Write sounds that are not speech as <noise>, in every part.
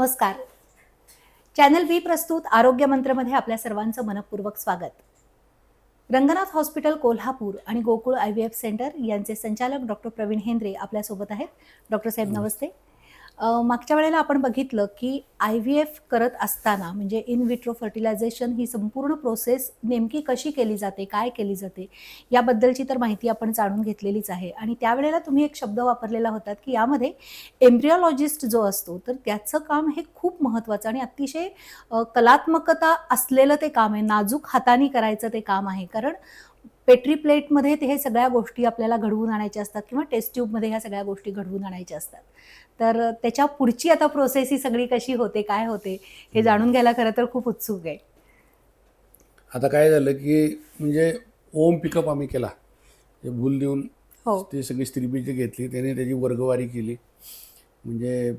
नमस्कार. चॅनल बी प्रस्तुत आरोग्य मंत्रमध्ये आपल्या सर्वांचं मनपूर्वक स्वागत. रंगनाथ हॉस्पिटल कोल्हापूर आणि Gokul I V F centre यांचे संचालक डॉक्टर प्रवीण हेंद्रे आपल्यासोबत आहेत. डॉक्टर साहेब नमस्ते. मागच्या वेळेला आपण बघितलं की आय व्ही एफ करत असताना म्हणजे इन विट्रो फर्टिलायझेशन ही संपूर्ण प्रोसेस नेमकी कशी केली जाते काय केली जाते याबद्दलची तर माहिती आपण जाणून घेतलेलीच आहे. आणि त्यावेळेला तुम्ही एक शब्द वापरलेला होता की यामध्ये एम्ब्रिओलॉजिस्ट जो असतो तर त्याचं काम हे खूप महत्त्वाचं आणि अतिशय कलात्मकता असलेलं ते काम आहे नाजूक हाताने करायचं ते काम आहे. कारण पेट्री प्लेटमध्ये ते हे सगळ्या गोष्टी आपल्याला घडवून आणायच्या असतात किंवा टेस्ट ट्यूबमध्ये ह्या सगळ्या गोष्टी घडवून आणायच्या असतात. तर त्याच्या पुढची आता प्रोसेस ही सगळी कशी होते काय होते हे जाणून घ्यायला खरं तर खूप उत्सुक आहे. आता काय झालं की म्हणजे ओम पिकअप आम्ही केला. भूल देऊन हो. ती सगळी स्त्रीबीजं घेतली त्याने त्याची वर्गवारी केली. म्हणजे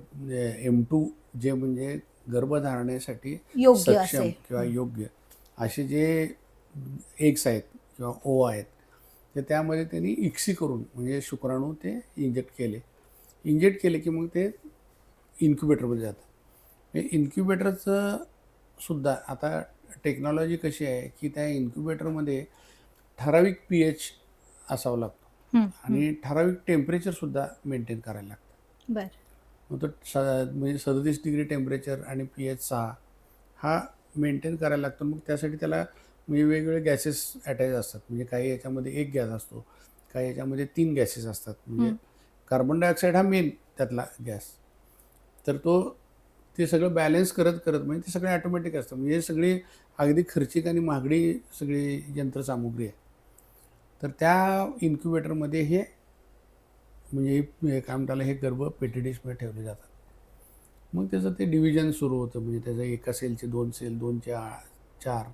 एम टू जे म्हणजे गर्भधारणेसाठी योग्य सक्षम किंवा योग्य असे जे एग्स आहेत किंवा ओ आहेत. ते त्यामध्ये त्यांनी इक्सी करून म्हणजे शुक्राणू ते इंजेक्ट केले. इंजेक्ट केले की मग ते इन्क्युबेटरमध्ये जातं हे इन्क्युबेटरचं सुद्धा आता टेक्नॉलॉजी कशी आहे की त्या इन्क्युबेटरमध्ये ठराविक पी एच असावं लागतो. आणि ठराविक टेम्परेचरसुद्धा मेंटेन करायला लागतं. बर. मग तो म्हणजे सदतीस डिग्री टेम्परेचर आणि पी एच सहा हा मेंटेन करायला लागतो. मग त्यासाठी त्याला म्हणजे वेगवेगळे गॅसेस अटॅच असतात. म्हणजे काही याच्यामध्ये एक गॅस असतो काही याच्यामध्ये तीन गॅसेस असतात. म्हणजे. कार्बन डायऑक्साईड हा मेन त्यातला गॅस तर तो ते सगळं बॅलन्स करत करत म्हणजे ते सगळे ॲटोमॅटिक असतं. म्हणजे हे सगळी अगदी खर्चिक आणि महागडी सगळी यंत्रसामुग्री आहे. तर त्या इन्क्युबेटरमध्ये हे म्हणजे हे काय म्हणताला हे गर्भ पेटीडिशमध्ये ठेवले जातात. मग त्याचं ते डिव्हिजन सुरू होतं. म्हणजे त्याचं एका सेलचे दोन सेल दोनचे चार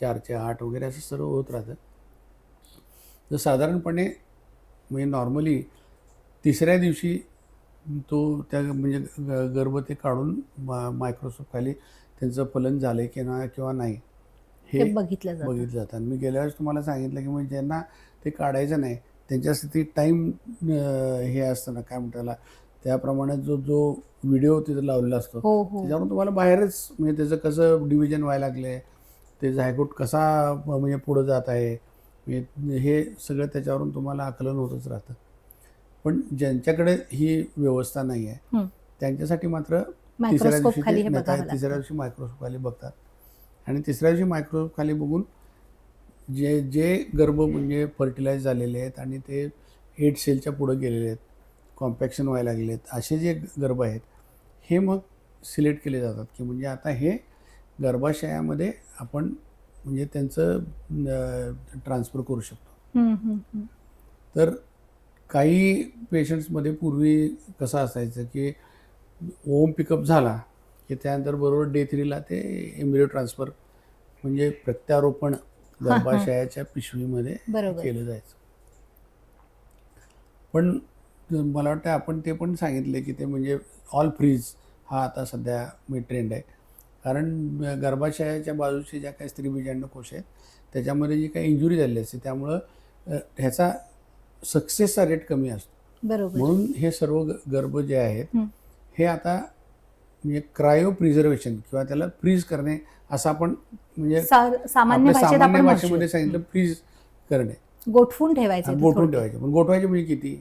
चारचे आठ वगैरे असं सर्व होत राहतं. तर साधारणपणे म्हणजे नॉर्मली तिसऱ्या दिवशी तो त्या म्हणजे ग- गर्भ ते काढून मा मायक्रोस्कोप खाली त्यांचं फलन झालं की ना किंवा नाही हे बघितलं जातं. बघितलं जातं. आणि मी गेल्या वेळेस तुम्हाला सांगितलं की म्हणजे ज्यांना ते काढायचं नाही त्यांच्यासाठी टाईम हे असतं ना काय म्हणतात त्याला त्याप्रमाणे जो जो व्हिडिओ तिथं लावलेला असतो हो हो. त्याच्यावरून तुम्हाला बाहेरच म्हणजे त्याचं कसं डिव्हिजन व्हायला लागले ते जायकोट कसा म्हणजे पुढं जात आहे म्हणजे हे सगळं त्याच्यावरून तुम्हाला आकलन होतच राहतं. पण ज्यांच्याकडे ही व्यवस्था नाही आहे. त्यांच्यासाठी मात्र तिसऱ्या दिवशी तिसऱ्या दिवशी मायक्रोस्कोप खाली बघतात. आणि तिसऱ्या दिवशी मायक्रोस्कोप खाली बघून जे जे गर्भ म्हणजे फर्टिलाइज झालेले आहेत आणि ते एट सेलच्या पुढं गेलेले आहेत कॉम्पॅक्शन व्हायला लागले आहेत असे जे गर्भ आहेत हे मग सिलेक्ट केले जातात की म्हणजे आता हे गर्भाशयामध्ये आपण म्हणजे त्यांचं ट्रान्सफर करू शकतो. तर काही पेशंट्समध्ये पूर्वी कसं असायचं की ओम पिकअप झाला की त्यानंतर बरोबर डे थ्रीला ते एम्ब्रिओ ट्रान्सफर म्हणजे प्रत्यारोपण <laughs> गर्भाशयाच्या पिशवीमध्ये केलं जायचं. पण मला वाटतं आपण ते पण सांगितले की ते म्हणजे ऑल फ्रीज हा आता सध्या म्हणजे ट्रेंड आहे. कारण गर्भाशयाच्या बाजूचे ज्या काही स्त्रीबीजांड कोश आहेत त्याच्यामध्ये जी काही इंजुरी झालेली असते त्यामुळं ह्याचा सक्सेसचा रेट कमी असतो. बरोबर. म्हणून हे सर्व गर्भ जे आहेत हं. आता म्हणजे क्रायो प्रिझर्वेशन किंवा त्याला फ्रीज करणे असं आपण म्हणजे सामान्य सामान्य भाषेमध्ये सांगितलं फ्रीज करणे. गोठवून ठेवायचं गोठवून. ठेवायचे. पण गोठवायचे म्हणजे किती?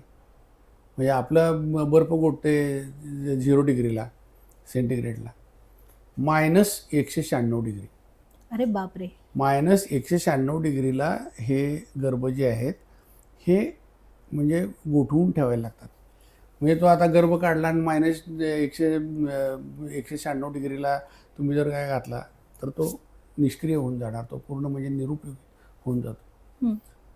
म्हणजे आपलं बर्फ गोठते झिरो डिग्रीला सेंटीग्रेडला मायनस एकशे शहाण्णव डिग्री. अरे बापरे. मायनस एकशे शहाण्णव डिग्रीला हे गर्भ जे आहेत हे म्हणजे गोठवून ठेवायला लागतात. म्हणजे तो आता गर्भ काढला आणि मायनस एकशे एकशे शहाण्णव डिग्रीला तुम्ही जर काय घातला तर तो निष्क्रिय होऊन जाणार. तो पूर्ण म्हणजे निरुपयोगी होऊन जातो.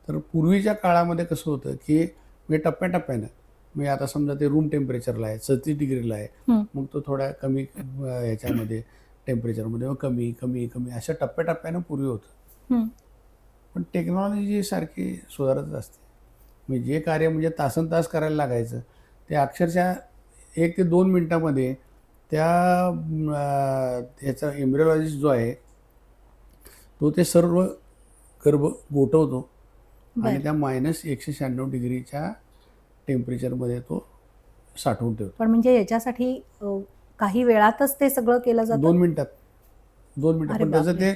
तर पूर्वीच्या काळामध्ये कसं होतं की म्हणजे टप्प्याटप्प्यानं म्हणजे आता समजा ते रूम टेम्परेचरला आहे सत्तीस डिग्रीला आहे. मग तो थोड्या कमी अं, ह्याच्यामध्ये टेम्परेचरमध्ये कमी कमी कमी अशा टप्प्याटप्प्यानं पूर्वी होतं हं. पण टेक्नॉलॉजी सारखी सुधारतच असते म्हणजे जे कार्य म्हणजे तासन तास करायला लागायचं ते अक्षरशः एक ते दोन मिनटामध्ये त्या ह्याचा एम्ब्रिओलॉजिस्ट जो आहे तो ते सर्व गर्भ गोठवतो आणि. त्या मायनस एकशे शहाण्णव डिग्रीच्या टेम्परेचरमध्ये तो साठवून ठेवतो. पण म्हणजे याच्यासाठी काही वेळातच ते सगळं केलं जातं? दोन मिनिटात. दोन मिनिटात. पण त्याचं. ते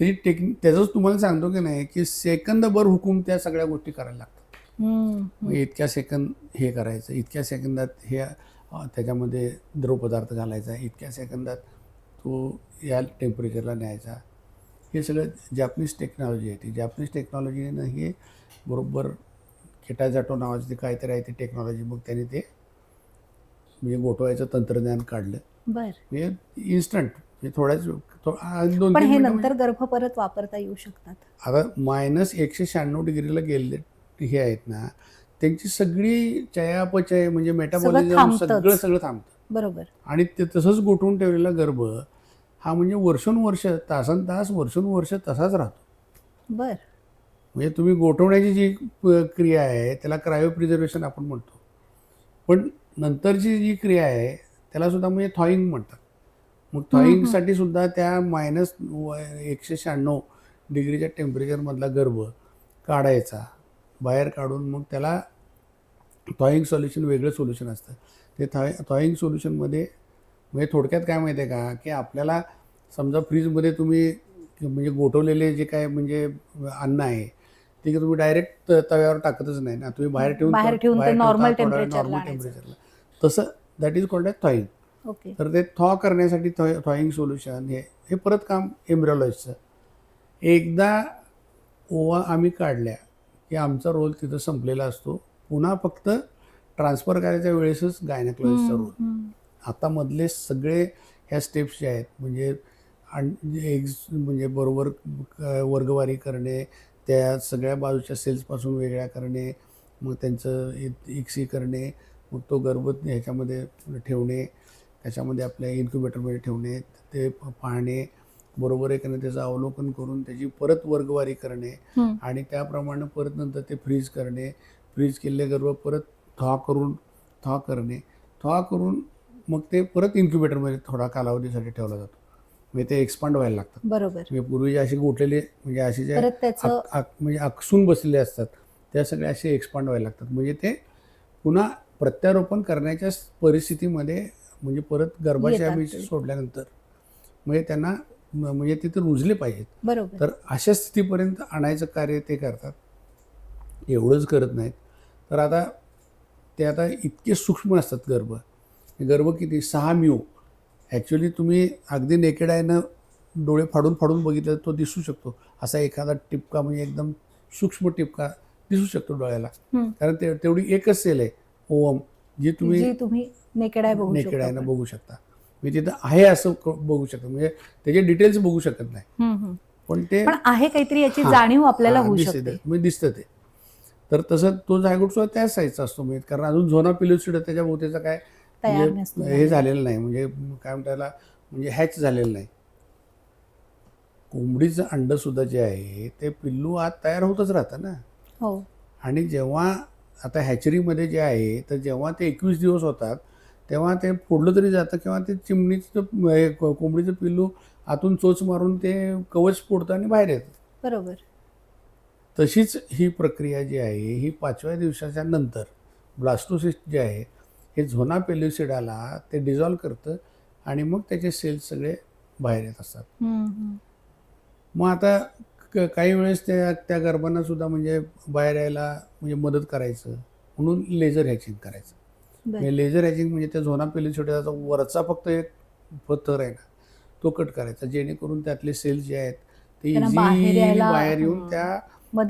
ते टेक्निक त्याचंच तुम्हाला सांगतो की नाही की सेकंदभर हुकूम त्या सगळ्या गोष्टी करायला लागतात. इतक्या सेकंद हे करायचं इतक्या सेकंदात हे त्याच्यामध्ये द्रवपदार्थ घालायचा इतक्या सेकंदात तो या टेम्परेचरला न्यायचा. हे सगळं जॅपनीज टेक्नॉलॉजी आहे ती. जॅपनीज टेक्नॉलॉजीनं हे बरोबर केटाझॅटो नावाचं ते काहीतरी आहे ते टेक्नॉलॉजी मग त्यांनी ते म्हणजे गोठवायचं तंत्रज्ञान काढलं. बर. म्हणजे इन्स्टंट म्हणजे थोड्याच थो- आ- दोन पण तीन हे नंतर गर्भ परत वापरता येऊ शकतात. आता मायनस एकशे शहाण्णव डिग्रीला गेले हे आहेत ना त्यांची सगळी चयापचय म्हणजे मेटाबॉलिझम थांबतंच. सगळं सगळं थांबतं. बरोबर. आणि ते तसंच गोठवून ठेवलेला गर्भ हा म्हणजे वर्षोनुवर्ष तासन तास वर्षोनुवर्ष तसाच राहतो. बर. म्हणजे तुम्ही गोठवण्याची जी क्रिया आहे त्याला क्रायो प्रिझर्वेशन आपण म्हणतो. पण नंतरची जी क्रिया आहे त्याला सुद्धा म्हणजे थॉईंग म्हणतात. मग थॉईंगसाठी सुद्धा त्या मायनस एकशे शहाण्णव डिग्रीच्या टेम्परेचरमधला गर्भ काढायचा. बाहेर काढून मग त्याला थॉईंग सोल्युशन वेगळं सोल्युशन असतं. ते थॉय थॉईंग सोल्युशनमध्ये म्हणजे थोडक्यात काय माहिती आहे का की आपल्याला समजा फ्रीजमध्ये तुम्ही म्हणजे गोठवलेले जे काय म्हणजे अन्न आहे ते तुम्ही डायरेक्ट तव्यावर टाकतच नाही ना. तुम्ही बाहेर ठेवून बाहेर ठेवून ते नॉर्मल आणायचं. टेम्परेचरला तसं that is called as thawing okay तर ते थॉ करण्यासाठी थॉ थॉईंग सोल्युशन हे हे परत काम एम्ब्रिओलॉजीचं एकदा ओवा आम्ही काढल्या की आमचा रोल तिथं संपलेला असतो. पुन्हा फक्त ट्रान्सफर करायच्या वेळेसच गायनेकॉलॉजीचा रोल हम्म, आता मधले सगळे ह्या स्टेप्स जे आहेत म्हणजे एग्ज म्हणजे बरोबर वर्गवारी करणे त्या सगळ्या बाजूच्या सेल्सपासून वेगळ्या करणे मग त्यांचं इक्सी करणे मग तो गर्भ ह्याच्यामध्ये ठेवणे त्याच्यामध्ये आपल्या इन्क्युबेटरमध्ये ठेवणे ते पाहणे बरोबर आहे का नाही त्याचं अवलोकन करून त्याची परत वर्गवारी करणे. आणि त्याप्रमाणे परत नंतर ते फ्रीज करणे. फ्रीज केलेले गर्भ परत थॉ करून थॉ करणे. थॉ करून मग ते परत इन्क्युबेटरमध्ये थोडा कालावधीसाठी ठेवला जातो. म्हणजे ते एक्सपांड व्हायला लागतात. बरोबर. म्हणजे पूर्वी जे असे गोठलेले म्हणजे असे जे परत त्याचं आक- आक- म्हणजे आकसून बसलेले असतात त्या सगळ्या असे एक्सपांड व्हायला लागतात. म्हणजे ते पुन्हा प्रत्यारोपण करण्याच्या परिस्थितीमध्ये म्हणजे परत गर्भाशयामध्ये येतात ते. सोडल्यानंतर म्हणजे त्यांना म- म्हणजे तिथे रुजले पाहिजेत. बरोबर. तर अशा स्थितीपर्यंत आणायचं कार्य ते करतात. एवढंच करत नाहीत. तर आता ते आता इतके सूक्ष्म असतात गर्भ. हे गर्भ किती? सहा म्यू. ॲक्च्युली तुम्ही अगदी नेकेड आयनं डोळे फाडून फाडून बघितलं तो दिसू शकतो असा एखादा टिपका म्हणजे एकदम सूक्ष्म टिपका दिसू शकतो डोळ्याला. कारण ते तेवढी एकच सेल आहे ओवम जी तुम्ही जी तुम्ही नेकेड आहे बघू नेकेड आयनं. बघू शकता म्हणजे तिथं आहे असं बघू शकता म्हणजे त्याचे डिटेल्स बघू शकत नाही. पण ते पण आहे काहीतरी याची. जाणीव आपल्याला होऊ दिसते शकते. म्हणजे दिसतं ते तर तसं तो जायगोट सुद्धा त्याच साईजचा असतो म्हणजे कारण अजून झोना पिल्युसिड त्याच्या भोवतीचा काय तयार म्हणजे नसतो हे झालेलं नाही. म्हणजे काय म्हणतात त्याला म्हणजे हॅच झालेलं नाही. कोंबडीचं अंड सुद्धा जे आहे ते पिल्लू आत तयार होतच राहतं ना. हो. आणि जेव्हा आता हॅचरीमध्ये जे आहे तर जेव्हा ते एकवीस दिवस होतात तेव्हा ते फोडलं तरी जातं किंवा ते चिमणीचं कोंबडीचं पिल्लू आतून चोच मारून ते कवच फोडतं आणि बाहेर येतं. बरोबर. तशीच ही प्रक्रिया जी आहे ही पाचव्या दिवसाच्या नंतर ब्लास्टोसिस्ट जे आहे हे झोना पेल्युसिडाला ते डिझॉल्व करतं आणि मग त्याचे सेल्स सगळे बाहेर येत असतात. मग आता काही वेळेस त्या त्या गर्भांना सुद्धा म्हणजे बाहेर यायला म्हणजे मदत करायचं म्हणून लेझर हॅचिंग करायचं बरं. म्हणजे लेझर हॅचिंग म्हणजे त्या झोना पेल्युसिडाचा वरचा फक्त एक पत्थर आहे ना तो कट करायचा जेणेकरून त्यातले सेल्स जे आहेत ते इझिली बाहेर येऊन. त्या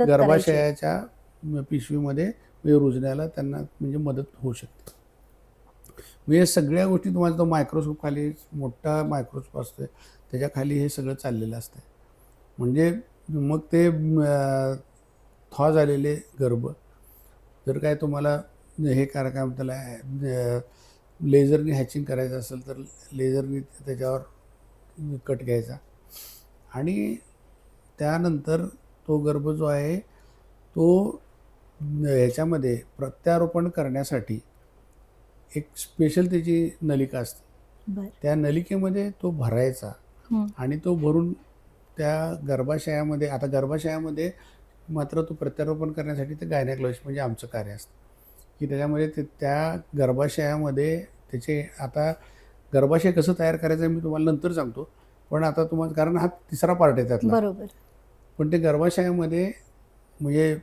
गर्भाशयाच्या पिशवीमध्ये म्हणजे रुजण्याला त्यांना म्हणजे मदत होऊ शकते म्हणजे सगळ्या गोष्टी तुम्हाला तो मायक्रोस्कोप खाली मोठा मायक्रोस्कोप असतो त्याच्याखाली हे सगळं चाललेलं असतं म्हणजे मग ते थॉ झालेले गर्भ. जर काय तुम्हाला हे करा काय म्हणतात त्याला लेझरने हॅचिंग करायचं असेल तर लेझरने त्याच्यावर कट घ्यायचा. आणि त्यानंतर तो गर्भ जो आहे तो ह्याच्यामध्ये प्रत्यारोपण करण्यासाठी एक स्पेशल त्याची नलिका असते. त्या नलिकेमध्ये तो भरायचा. आणि तो भरून त्या गर्भाशयामध्ये आता गर्भाशयामध्ये मात्र तो प्रत्यारोपण करण्यासाठी ते गायनेकॉलॉजिस्ट म्हणजे आमचं कार्य असतं की त्याच्यामध्ये ते त्या गर्भाशयामध्ये त्याचे आता गर्भाशय कसं तयार करायचं मी तुम्हाला नंतर सांगतो पण आता तुम्हाला कारण हा तिसरा पार्ट आहे त्यातला बरोबर पण ते गर्भाशयामध्ये म्हणजे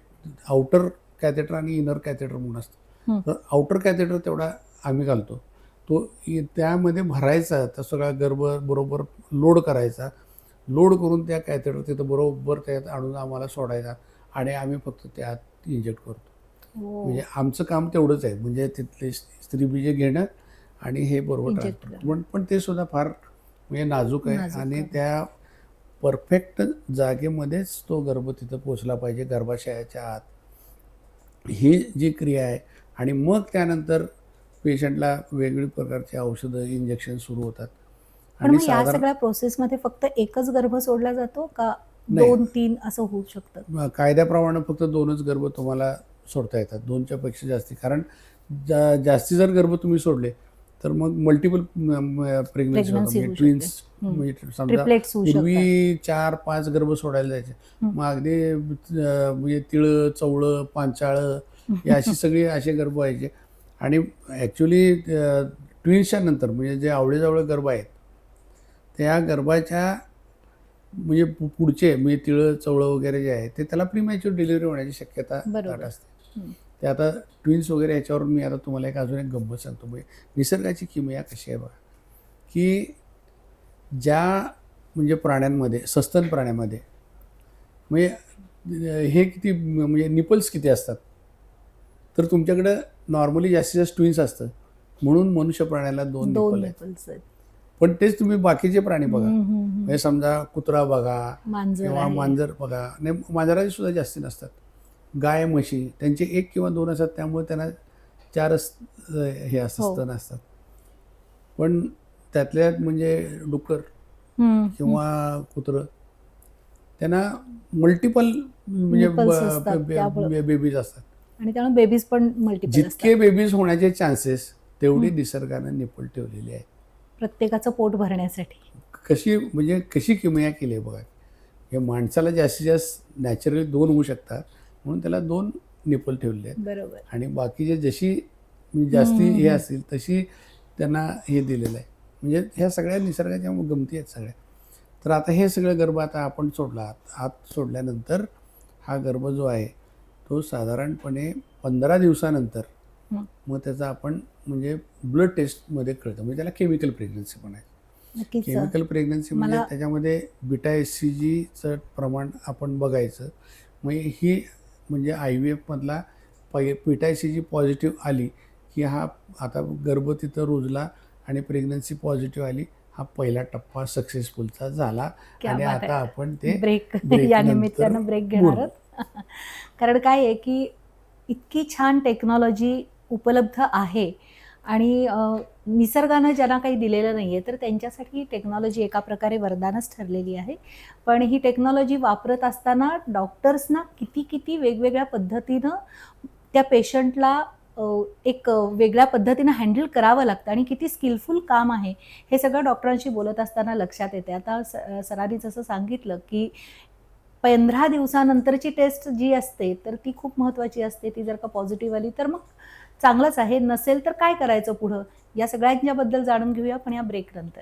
आउटर कॅथेटर आणि इनर कॅथेटर म्हणून. असतं तर आउटर कॅथेटर तेवढा आम्ही घालतो. तो त्यामध्ये भरायचा त्या सगळा गर्भ बरोबर लोड करायचा. लोड करून त्या कॅथेटर तिथं बरोबर त्यात आणून आम्हाला सोडायचा आणि आम्ही फक्त त्यात इंजेक्ट करतो. हो. म्हणजे आमचं काम तेवढंच आहे. म्हणजे तिथले स्त्रीबीजे घेणं आणि हे बरोबर. पण पण ते सुद्धा फार म्हणजे नाजूक आहे आणि. त्या परफेक्ट जागेमध्येच तो गर्भ तिथं पोचला पाहिजे. गर्भाशयाच्या आत. ही जी क्रिया आहे आणि मग त्यानंतर पेशंटला वेगवेगळी प्रकारची औषधं इंजेक्शन सुरू होतात. पण मग या सगळ्या प्रोसेसमध्ये फक्त एकच गर्भ सोडला जातो का. दोन तीन असं होऊ शकतं? कायद्याप्रमाणे फक्त दोनच गर्भ तुम्हाला सोडता येतात. दोनच्या पेक्षा जास्ती. कारण जा जास्ती जर गर्भ तुम्ही सोडले तर मग मल्टिपल प्रेग्नन्सी होतात. म्हणजे ट्विन्स. म्हणजे शकतात पूर्वी चार पाच गर्भ सोडायला जायचे. मग अगदी म्हणजे तिळं चवळं पांचाळं अशी सगळी असे गर्भ व्हायचे. आणि ॲक्च्युली ट्विन्सच्या नंतर म्हणजे जे आवळेजवळ गर्भ आहेत त्या गर्भाच्या म्हणजे पु- पुढचे म्हणजे तिळं चवळं वगैरे जे आहे ते त्याला प्रीमॅच्युअर डिलिव्हरी होण्याची शक्यता असते. ते आता ट्विन्स वगैरे याच्यावर मी आता तुम्हाला एक अजून एक गंमत सांगतो. म्हणजे निसर्गाची किमया कशी आहे बघा की ज्या म्हणजे प्राण्यांमध्ये सस्तन प्राण्यामध्ये म्हणजे हे किती म्हणजे निपल्स किती असतात? तर तुमच्याकडं नॉर्मली जास्तीत जास्त ट्विन्स असतं म्हणून मनुष्य प्राण्याला दोन दोन निपल आहेत nipples आहेत. पण तेच तुम्ही बाकीचे प्राणी बघा हम्म, हम्म, हम्म. म्हणजे समजा कुत्रा बघा मांजर किंवा आहे. मांजर बघा नाही मांजराचे सुद्धा जास्ती नसतात गाय म्हशी त्यांचे एक किंवा दोन असतात त्यामुळे त्यांना चारच अं, हे असतात हो. स्तन असतात पण त्यातल्या म्हणजे डुक्कर हम्म, किंवा कुत्रं त्यांना मल्टिपल म्हणजे Nipples असतात, त्यामुळं. बेबीज असतात आणि त्यामुळे बेबीज पण मल्टिपल जितके बेबीज होण्याचे चान्सेस तेवढी. निसर्गानं निपल ठेवलेली आहे. प्रत्येकाचं पोट भरण्यासाठी. कशी म्हणजे कशी किमया केली आहे बघा. हे माणसाला जास्तीत जास्त नॅचरली दोन होऊ शकतात म्हणून त्याला दोन निपल ठेवले आहेत. बरोबर. आणि बाकीचे जशी म्हणजे जास्ती. हे असतील तशी त्यांना हे दिलेलं आहे. म्हणजे ह्या सगळ्या निसर्गाच्या गमती आहेत सगळ्या. तर आता हे सगळं गर्भ आता आपण सोडला. आत सोडल्यानंतर हा गर्भ जो आहे तो साधारणपणे पंधरा दिवसानंतर. मग त्याचा आपण म्हणजे ब्लड टेस्टमध्ये कळतं म्हणजे त्याला केमिकल प्रेग्नन्सी पण आहे केमिकल प्रेग्नन्सी म्हणजे त्याच्यामध्ये बिटा एस सी जीचं प्रमाण आपण बघायचं मग ही म्हणजे आय व्ही एफमधला पै beta S C G positive आली की हा आता गर्भ तिथं रुजला आणि प्रेग्नन्सी पॉझिटिव्ह आली हा पहिला टप्पा सक्सेसफुलचा झाला आणि आता. आपण ते ब्रेक <laughs> या निमित्तानं ब्रेक. घेणार <laughs> कारण काय आहे की इतकी छान टेक्नॉलॉजी उपलब्ध आहे आणि निसर्गानं ज्यांना काही दिलेलं नाही आहे तर त्यांच्यासाठी ही टेक्नॉलॉजी एका प्रकारे वरदानच ठरलेली आहे. पण ही टेक्नॉलॉजी वापरत असताना डॉक्टर्सना किती किती वेगवेगळ्या पद्धतीनं त्या पेशंटला एक वेगळ्या पद्धतीनं हँडल करावं लागतं आणि किती स्किलफुल काम आहे हे सगळं डॉक्टरांशी बोलत असताना लक्षात येते आता स- सरांनी जसं सांगितलं की पंधरा दिवसानंतरची टेस्ट जी असते तर ती खूप महत्त्वाची असते. ती जर का पॉझिटिव्ह आली तर मग चांगलंच आहे. नसेल तर काय करायचं पुढं? या सगळ्यांच्याबद्दल जाणून घेऊया पण या ब्रेक नंतर.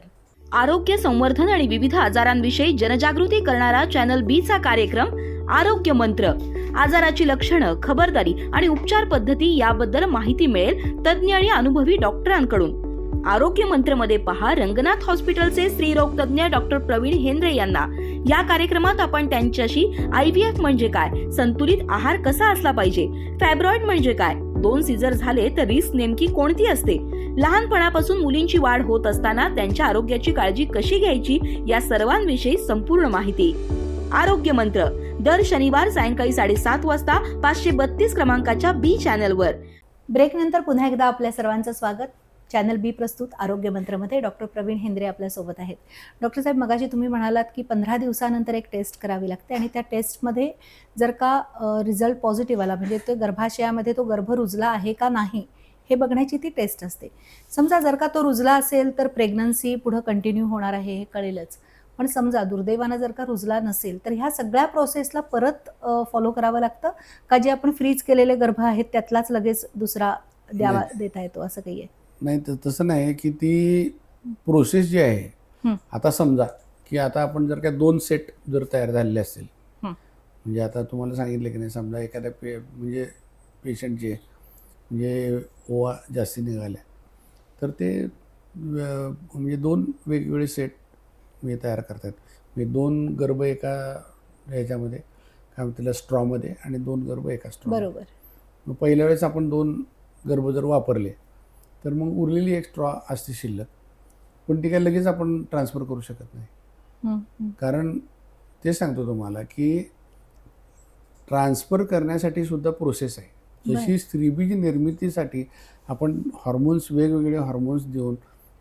आरोग्य संवर्धन आणि विविध आजारांविषयी जनजागृती करणारा चॅनल बी चा कार्यक्रम आरोग्य मंत्र. आजाराची लक्षणं खबरदारी आणि उपचार पद्धती याबद्दल माहिती मिळेल तज्ज्ञ आणि अनुभवी डॉक्टरांकडून. आरोग्य मंत्रमध्ये पहा रंगनाथ हॉस्पिटलचे स्त्रीरोग तज्ज्ञ डॉक्टर प्रवीण हेंद्रे यांना. या कार्यक्रमात आपण त्यांच्याशी आय व्ही एफ म्हणजे काय संतुलित आहार कसा असला पाहिजे फॅब्रॉइड म्हणजे काय दोन सीझर झाले तर रिस्क नेमकी कोणती असते लहानपणापासून मुलींची वाढ होत असताना त्यांच्या आरोग्याची काळजी कशी घ्यायची या सर्वांविषयी संपूर्ण माहिती. आरोग्य मंत्र दर शनिवार सायंकाळी साडेसात वाजता पाचशे बत्तीस क्रमांकाच्या बी चॅनलवर. ब्रेक नंतर पुन्हा एकदा आपल्या सर्वांचं स्वागत. चॅनल बी प्रस्तुत आरोग्य मंत्रमध्ये डॉक्टर प्रवीण हेंद्रे आपल्यासोबत आहेत. डॉक्टर साहेब मगाशी तुम्ही म्हणालात की पंधरा दिवसानंतर एक टेस्ट करावी लागते आणि त्या टेस्टमध्ये जर का रिझल्ट पॉझिटिव्ह आला म्हणजे तो गर्भाशयामध्ये तो गर्भ रुजला आहे का नाही हे बघण्याची ती टेस्ट असते. समजा जर का तो रुजला असेल तर प्रेग्नन्सी पुढं कंटिन्यू होणार आहे हे कळेलच. पण समजा दुर्दैवानं जर का रुजला नसेल तर ह्या सगळ्या प्रोसेसला परत फॉलो करावं लागतं? का जे आपण फ्रीज केलेले गर्भ आहेत त्यातलाच लगेच दुसरा द्यावा देता येतो असं काही आहे? नाही तर तसं नाही की ती प्रोसेस जी आहे. आता समजा की आता आपण जर का दोन सेट जर तयार झालेले असतील. म्हणजे आता तुम्हाला सांगितलं की नाही समजा एखाद्या पे म्हणजे पेशंटचे म्हणजे ओवा जास्ती निघाल्या तर ते म्हणजे दोन वेगवेगळे सेट हे तयार करतात म्हणजे दोन गर्भ एका ह्याच्यामध्ये काय म्हणतात स्ट्रॉमध्ये आणि दोन गर्भ एका स्ट्रॉ बरोबर मग पहिल्या वेळेस आपण दोन गर्भ जर वापरले तर मग उरलेली एक स्ट्रॉ असते शिल्लक. पण ती काय लगेच आपण ट्रान्सफर करू शकत नाही. कारण ते सांगतो तुम्हाला की ट्रान्सफर करण्यासाठी सुद्धा प्रोसेस आहे. जशी स्त्रीबीज निर्मितीसाठी आपण हॉर्मोन्स वेगवेगळे हॉर्मोन्स देऊन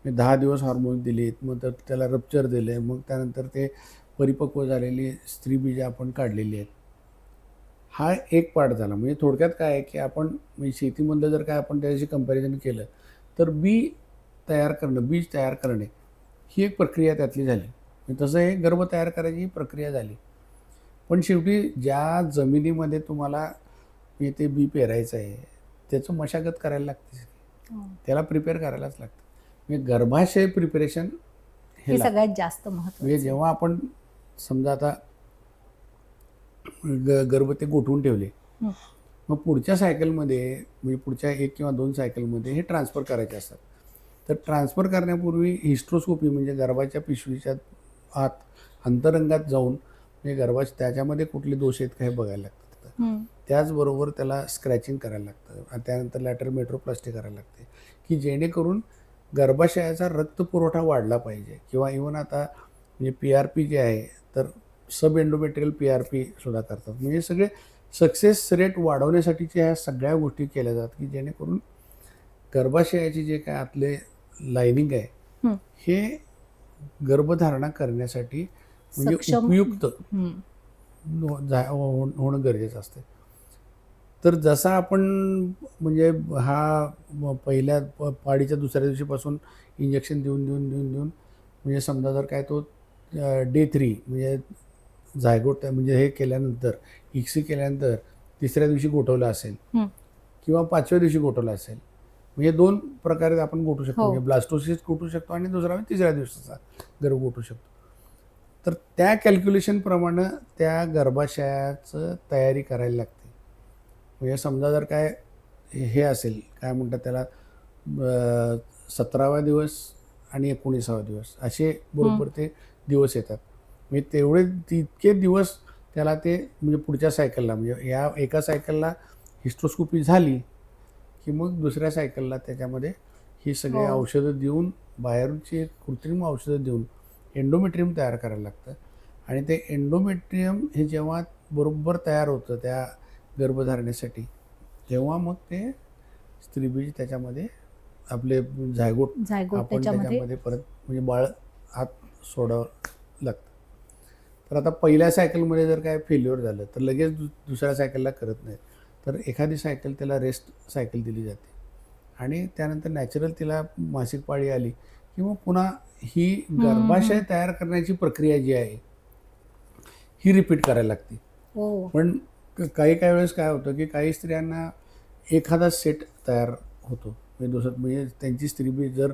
दहा दिवस हॉर्मोन्स दिलेत मग तर त्याला रप्चर दिले मग त्यानंतर ते परिपक्व झालेली स्त्रीबीज आपण काढलेली आहेत. हा एक पार्ट झाला. म्हणजे थोडक्यात काय आहे की आपण म्हणजे शेतीमधलं जर काय आपण त्याच्याशी कंपॅरिझन केलं तर बी तयार करणं बीज तयार करणे ही एक प्रक्रिया त्यातली झाली म्हणजे तसं हे गर्भ तयार करायची ही प्रक्रिया झाली पण शेवटी ज्या जमिनीमध्ये तुम्हाला ते बी पेरायचं आहे त्याचं मशागत करायला लागते हो. त्याला प्रिपेअर करायलाच लागतं म्हणजे गर्भाशय प्रिपरेशन हे. सगळ्यात जास्त म्हणजे महत्वाचं जेव्हा आपण समजा आता गर्भ ते गोठवून ठेवले. मग पुढच्या सायकलमध्ये म्हणजे पुढच्या एक किंवा दोन सायकलमध्ये हे ट्रान्सफर करायचे असतात. तर ट्रान्सफर करण्यापूर्वी हिस्ट्रोस्कोपी म्हणजे गर्भाच्या पिशवीच्या आत अंतरंगात जाऊन म्हणजे गर्भाच्या त्याच्यामध्ये कुठले दोष आहेत का हे बघायला लागतात. त्याचबरोबर त्याला स्क्रॅचिंग करायला लागतं. आणि त्यानंतर लॅटर मेट्रोप्लास्टी करायला लागते. की जेणेकरून गर्भाशयाचा रक्तपुरवठा वाढला पाहिजे. किंवा इवन आता म्हणजे पी आर पी जे आहे तर sub endometrial P R P सुद्धा करतात. म्हणजे सगळे सक्सेस रेट वाढवण्यासाठीच्या ह्या सगळ्या गोष्टी केल्या जातात की जेणेकरून गर्भाशयाची जे काय आतले लायनिंग आहे हं. हे गर्भधारणा करण्यासाठी म्हणजे उपयुक्त हं. हो- होणं गरजेचं असते तर जसा आपण म्हणजे हा पहिल्या प- पाळीच्या दुसऱ्या दिवशीपासून इंजेक्शन देऊन देऊन देऊन देऊन म्हणजे समजा जर काय तो डे थ्री म्हणजे झायगोट म्हणजे हे केल्यानंतर इक्सी केल्यानंतर तिसऱ्या दिवशी गोठवलं असेल. किंवा पाचव्या दिवशी गोठवलं असेल. म्हणजे दोन प्रकारे आपण गोठू शकतो. हो. म्हणजे ब्लास्टोसिस गोठू शकतो आणि दुसरा म्हणजे तिसऱ्या दिवसाचा गर्भ गोठू शकतो. तर त्या कॅल्क्युलेशनप्रमाणे त्या गर्भाशयाचं तयारी करायला लागते. म्हणजे समजा जर काय हे असेल काय म्हणतात त्याला सतरावा दिवस आणि एकोणीसावा दिवस असे बरोबर ते दिवस येतात. म्हणजे तेवढे तितके दिवस त्याला ते म्हणजे पुढच्या सायकलला म्हणजे या एका सायकलला हिस्ट्रोस्कोपी झाली की मग दुसऱ्या सायकलला त्याच्यामध्ये ही सगळी हो. औषधं देऊन बाहेरची कृत्रिम औषधं देऊन एंडोमेट्रियम तयार करायला लागतं आणि ते एंडोमेट्रियम हे जेव्हा बरोबर तयार होतं त्या गर्भधारणेसाठी तेव्हा मग ते स्त्रीबीज त्याच्यामध्ये आपले झायगोट आपण त्याच्यामध्ये त्याच्यामध्ये परत म्हणजे बाळ आत सोडावं लागतं तर आता पहिल्या सायकलमध्ये जर काय फेल्युअर झालं तर लगेच दु दुसऱ्या सायकलला करत नाहीत. तर एखादी सायकल त्याला रेस्ट सायकल दिली जाते. आणि त्यानंतर नॅचरल तिला मासिक पाळी आली की मग पुन्हा ही गर्भाशय तयार करण्याची प्रक्रिया जी आहे ही रिपीट करायला लागते. हो. पण काही काही वेळेस काय होतं की काही स्त्रियांना एखादा सेट तयार होतो. म्हणजे दुसरं म्हणजे त्यांची स्त्री बी जर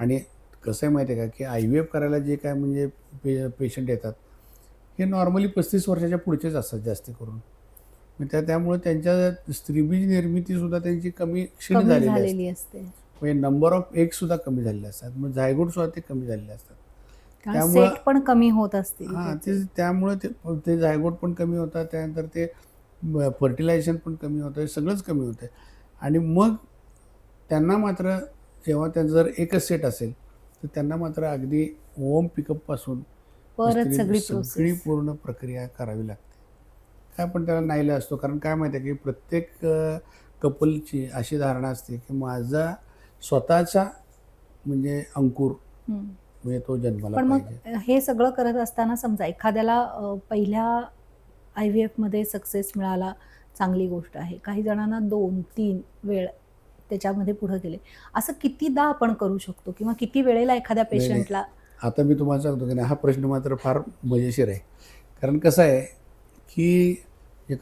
आणि कसं आहे माहिती आहे का की आय व्ही एफ करायला जे काय म्हणजे पे पेशंट येतात हे नॉर्मली पस्तीस वर्षाच्या पुढचेच असतात जास्त करून. त्या त्यामुळे त्यांच्या स्त्रीबीज निर्मितीसुद्धा त्यांची कमी क्षीण झालेली असते. असते. म्हणजे नंबर ऑफ एगसुद्धा कमी झालेले असतात. मग जायगोट सुद्धा ते कमी झालेले असतात. त्यामुळं- सेट पण कमी होत असतील हां. ते त्यामुळे ते जायगोट पण कमी होतात. त्यानंतर ते फर्टिलायझेशन पण कमी होतं. सगळंच कमी होतं आणि मग त्यांना मात्र जेव्हा त्यांचं जर एकच सेट असेल तर त्यांना मात्र अगदी ओम पिकअपपासून परत सगळी सगळी पूर्ण प्रक्रिया करावी लागते. काय पण त्याला नाईला असतो. कारण काय माहिती आहे की प्रत्येक कपलची अशी धारणा असते की माझा स्वतःचा म्हणजे अंकुर म्हणजे तो जन्माला पण मग हे सगळं करत असताना समजा एखाद्याला पहिल्या आय व्ही एफमध्ये सक्सेस मिळाला चांगली गोष्ट आहे. काही जणांना दोन तीन वेळ त्याच्यामध्ये पुढे गेले. असं कितीदा आपण करू शकतो? किंवा किती वेळेला एखाद्या. पेशंटला आता मी तुम्हाला सांगतो की नाही हा प्रश्न मात्र फार मजेशीर आहे. कारण कसं आहे की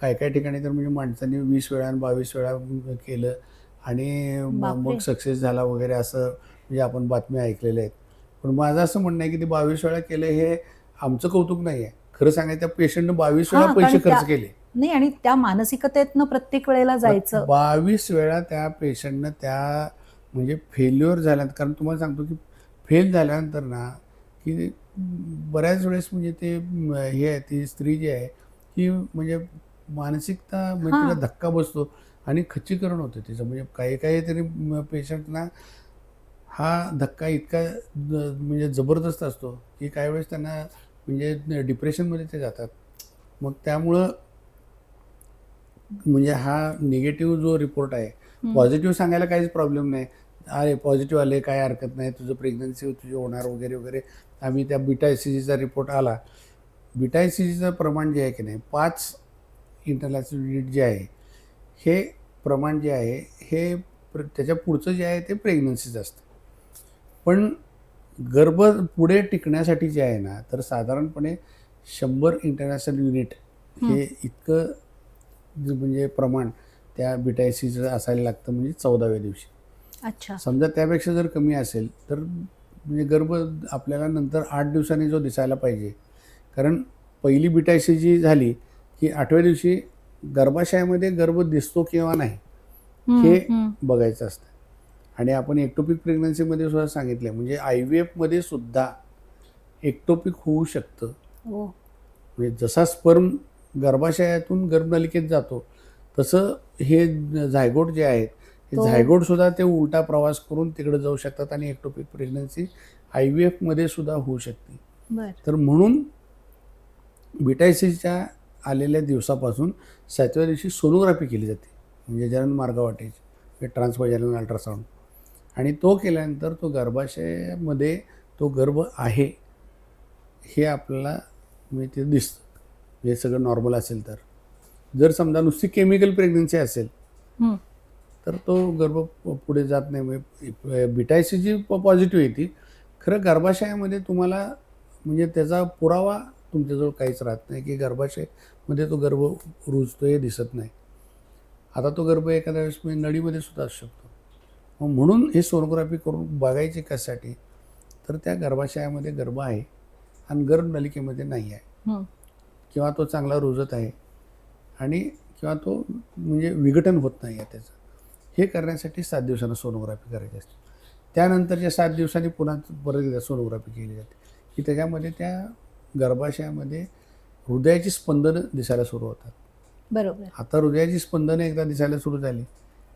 काय काय ठिकाणी तर म्हणजे माणसांनी वीस वेळा आणि बावीस वेळा केलं आणि. मग सक्सेस झाला वगैरे असं म्हणजे आपण बातम्या ऐकलेल्या आहेत. पण माझं असं म्हणणं आहे की ते बावीस वेळा केलं हे आमचं कौतुक नाही आहे. खरं सांगायचं त्या पेशंटनं बावीस वेळा पैसे खर्च केले. नाही आणि त्या मानसिकतेतनं प्रत्येक वेळेला जायचं. बावीस वेळा त्या पेशंटनं त्या म्हणजे फेल्युअर झाल्यानंतर कारण तुम्हाला सांगतो की फेल झाल्यानंतर ना की बऱ्याच वेळेस म्हणजे ते हे आहे ती स्त्री जी आहे ही म्हणजे मानसिकता म्हणजे. तिला धक्का बसतो आणि खच्चीकरण होतं तिचं म्हणजे काही काही तरी पेशंटना हा धक्का इतका म्हणजे जबरदस्त असतो की काही वेळेस त्यांना म्हणजे डिप्रेशनमध्ये ते जातात मग त्यामुळं म्हणजे हा निगेटिव्ह जो रिपोर्ट आहे. पॉझिटिव्ह सांगायला काहीच प्रॉब्लेम नाही अरे पॉझिटिव्ह आले काय हरकत नाही तुझं प्रेग्नन्सी तुझी होणार वगैरे वगैरे आम्ही त्या बिटा सी जीचा रिपोर्ट आला. बिटा सी जीचं प्रमाण जे आहे की नाही पाच इंटरनॅशनल युनिट जे आहे हे प्रमाण जे आहे हे प्र त्याच्या पुढचं जे आहे ते प्रेग्नन्सीचं असतं. पण गर्भ पुढे टिकण्यासाठी जे आहे ना तर साधारणपणे शंभर इंटरनॅशनल युनिट हे इतकं म्हणजे प्रमाण त्या बिटायसीचं असायला लागतं म्हणजे चौदाव्या दिवशी. अच्छा. समजा त्यापेक्षा जर कमी असेल तर म्हणजे गर्भ आपल्याला नंतर आठ दिवसांनी जो दिसायला पाहिजे. कारण पहिली बिटायसी जी झाली की आठव्या दिवशी गर्भाशयामध्ये गर्भ दिसतो किंवा नाही हं. बघायचं असतं. आणि आपण एक्टोपिक प्रेग्नन्सीमध्ये सुद्धा सांगितलं म्हणजे आय व्ही एफमध्ये सुद्धा एक्टोपिक होऊ शकतं. हो. म्हणजे जसा स्पर्म गर्भाशयातून गर्भनलिकेत जातो तसं हे झायगोट जे आहेत झायगोट सुद्धा ते उलटा प्रवास करून तिकडे जाऊ शकतात आणि एक्टोपिक प्रेग्नन्सी आय व्ही एफमध्ये सुद्धा होऊ शकते. तर म्हणून बिटायसीच्या आलेल्या दिवसापासून सातव्या दिवशी सोनोग्राफी केली जाते. म्हणजे जनन मार्ग वाटेची ट्रान्सवाजनल अल्ट्रासाऊंड. आणि तो केल्यानंतर तो गर्भाशयामध्ये तो गर्भ आहे हे आपल्याला म्हणजे ते दिसतं. हे सगळं नॉर्मल असेल तर. जर समजा नुसती केमिकल प्रेग्नन्सी असेल. तर तो गर्भ पुढे जात नाही. म्हणजे बिटायसीची पॉझिटिव्ह येते खरं गर्भाशयामध्ये तुम्हाला म्हणजे त्याचा पुरावा तुमच्याजवळ काहीच राहत नाही की गर्भाशयामध्ये तो गर्भ रुजतो हे दिसत नाही. आता तो गर्भ एखाद्या वेळेस म्हणजे नळीमध्ये सुद्धा असू शकतो. मग म्हणून हे सोनोग्राफी करून बघायचे कशासाठी? तर त्या गर्भाशयामध्ये गर्भ आहे आणि गर्भनलिकेमध्ये नाही आहे. हं. किंवा तो चांगला रुजत आहे आणि किंवा तो म्हणजे विघटन होत नाही आहे त्याचं. हे करण्यासाठी सात दिवसांना सोनोग्राफी करायची असते त्यानंतरच्या सात दिवसांनी पुन्हा परत एकदा सोनोग्राफी केली जाते की त्याच्यामध्ये त्या गर्भाशयामध्ये हृदयाची स्पंदनं दिसायला सुरू होतात बरोबर आता हृदयाची स्पंदनं एकदा दिसायला सुरू झाली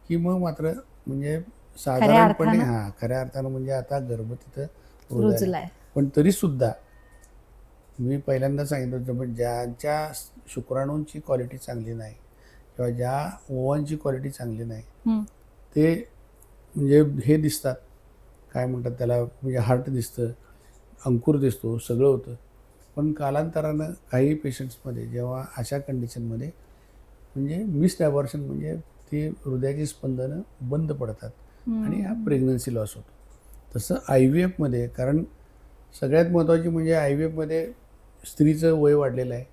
की मग मात्र म्हणजे साधारणपणे? हां खऱ्या अर्थानं म्हणजे आता गर्भ तिथं रुजलाय. रुजलाय पण तरीसुद्धा मी पहिल्यांदा सांगितलं होतं पण ज्यांच्या शुक्राणूंची क्वालिटी चांगली नाही किंवा ज्या ओवांची क्वालिटी चांगली नाही. ते म्हणजे हे दिसतात. काय म्हणतात त्याला म्हणजे हार्ट दिसतं अंकुर दिसतो सगळं होतं. पण कालांतरानं काही पेशंट्समध्ये जेव्हा अशा कंडिशनमध्ये म्हणजे मिस्ड ॲबॉर्शन म्हणजे ती हृदयाची स्पंदनं बंद पडतात. आणि हा प्रेग्नन्सी लॉस होतो. तसं आय व्ही एफमध्ये कारण सगळ्यात महत्त्वाची म्हणजे आय व्ही एफमध्ये स्त्रीचं वय वाढलेलं आहे.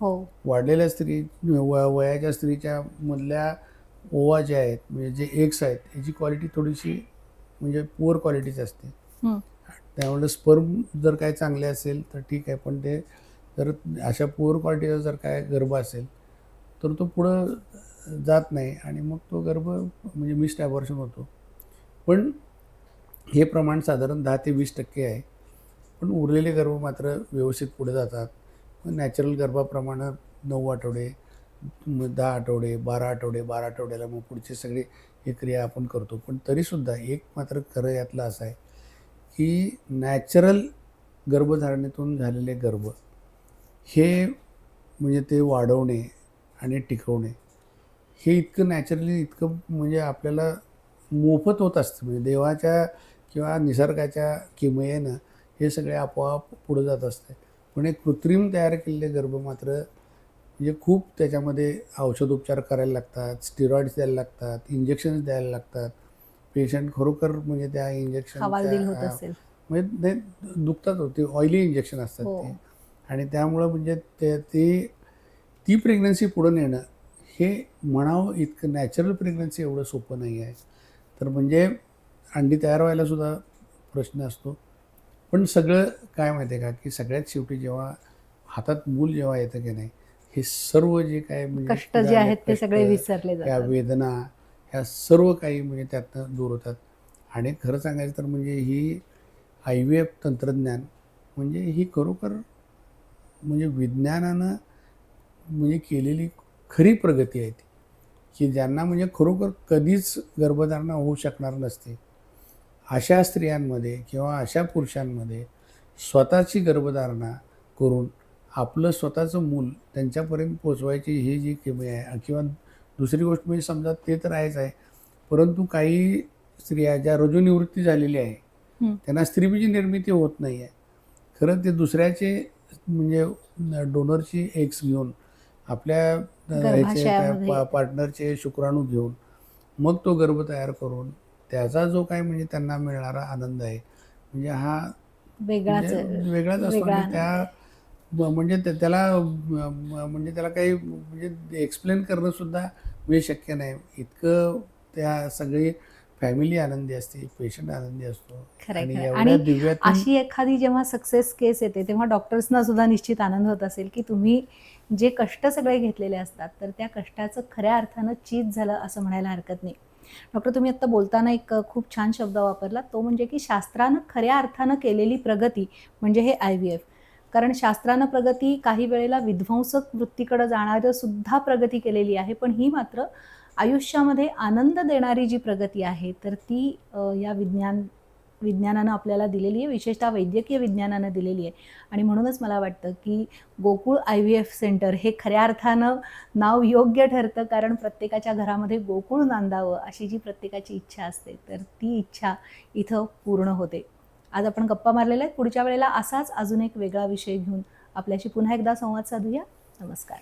हो. वाढलेल्या स्त्री व वयाच्या स्त्रीच्या मधल्या ओवा जे आहेत म्हणजे जे एग्स आहेत याची क्वालिटी थोडीशी म्हणजे पुअर क्वालिटीची असते. त्यामुळे स्पर्म जर काय चांगले असेल तर ठीक आहे. पण ते जर अशा पुअर क्वालिटीचा जर काय गर्भ असेल तर तो पुढं जात नाही आणि मग तो गर्भ म्हणजे मिस्ड ॲबॉर्शन होतो. पण हे प्रमाण साधारण दहा ते वीस टक्के आहे. पण उरलेले गर्भ मात्र व्यवस्थित पुढे जातात. नॅचरल गर्भाप्रमाणे नऊ आठवडे मग दहा आठवडे बारा आठवडे बारा आठवड्याला मग पुढचे सगळे हे क्रिया आपण करतो. पण तरीसुद्धा एक मात्र खरं यातलं असं आहे की नॅचरल गर्भधारणेतून झालेले गर्भ हे म्हणजे ते वाढवणे आणि टिकवणे हे इतकं नॅचरली इतकं म्हणजे आपल्याला मोफत होत असतं. म्हणजे देवाच्या किंवा निसर्गाच्या किमयेनं हे सगळे आपोआप पुढं जात असते. पण एक कृत्रिम तयार केलेले गर्भ मात्र म्हणजे खूप त्याच्यामध्ये औषधोपचार करायला लागतात स्टिरॉइड्स द्यायला लागतात इंजेक्शन्स द्यायला लागतात. पेशंट खरोखर म्हणजे त्या इंजेक्शन म्हणजे ते दुखतात होते ऑइली इंजेक्शन असतात हो. ते. आणि त्यामुळं म्हणजे ते ती ती प्रेग्नन्सी पुढं नेणं हे म्हणावं इतकं नॅचरल प्रेग्नन्सी एवढं सोपं नाही आहे तर म्हणजे अंडी तयार व्हायला सुद्धा प्रश्न असतो. पण सगळं काय माहिती आहे का? की सगळ्यात शेवटी जेव्हा हातात मूल जेव्हा येतं की नाही हे सर्व जे काय म्हणजे कष्ट जे आहेत ते सगळे विसरले या जातात वेदना ह्या सर्व काही म्हणजे त्यातनं दूर होतात. आणि खरं सांगायचं तर म्हणजे ही आय व्ही एफ तंत्रज्ञान म्हणजे ही खरोखर म्हणजे विज्ञानानं म्हणजे केलेली खरी प्रगती आहे ती. की ज्यांना म्हणजे खरोखर कधीच गर्भधारणा होऊ शकणार नसते. अशा स्त्रियांमध्ये किंवा अशा पुरुषांमध्ये स्वतःची गर्भधारणा करून आपलं स्वतःचं मूल त्यांच्यापर्यंत पोचवायची ही जी किमया आहे. किंवा दुसरी गोष्ट म्हणजे समजा ते तर आहेच आहे परंतु काही स्त्रिया ज्या रजोनिवृत्ती झालेली आहे. त्यांना स्त्रीबीजी निर्मिती होत नाही आहे. खरं ते दुसऱ्याचे म्हणजे डोनरची एग्स घेऊन आपल्या ह्याचे पार्टनरचे शुक्राणू घेऊन मग तो गर्भ तयार करून त्याचा जो काय म्हणजे त्यांना मिळणारा आनंद आहे म्हणजे हा वेगळाच म्हणजे वेगळाच असतो. आणि त्या म्हणजे त्या- त्याला म्हणजे त्याला काही म्हणजे एक्सप्लेन करणं सुद्धा म्हणजे शक्य नाही. इतकं त्या सगळी फॅमिली आनंदी असते पेशंट आनंदी असतो. आणि अशी एखादी जेव्हा सक्सेस केस येते तेव्हा डॉक्टर्सना सुद्धा निश्चित आनंद होत असेल की तुम्ही जे कष्ट सगळे घेतलेले असतात तर त्या कष्टाचं खऱ्या अर्थानं चीज झालं असं म्हणायला हरकत नाही. डॉक्टर तुम्ही आत्ता बोलताना एक खूप छान शब्द वापरला. तो म्हणजे की शास्त्रानं खऱ्या अर्थानं केलेली प्रगती म्हणजे हे आय व्ही एफ. कारण शास्त्रानं प्रगती काही वेळेला विध्वंसक वृत्तीकडे जाणारं सुद्धा प्रगती केलेली आहे पण ही मात्र आयुष्यामध्ये आनंद देणारी जी प्रगती आहे तर ती या विज्ञान विज्ञानानं आपल्याला दिलेली आहे विशेषतः वैद्यकीय विज्ञानानं दिलेली आहे. आणि म्हणूनच मला वाटतं की Gokul I V F centre हे खऱ्या अर्थानं नाव योग्य ठरतं कारण प्रत्येकाच्या घरामध्ये गोकुळ नांदावं अशी जी प्रत्येकाची इच्छा असते तर ती इच्छा इथं पूर्ण होते. आज आपण गप्पा मारलेल्या आहेत. पुढच्या वेळेला असाच अजून एक वेगळा विषय घेऊन आपल्याशी पुन्हा एकदा संवाद साधूया. नमस्कार.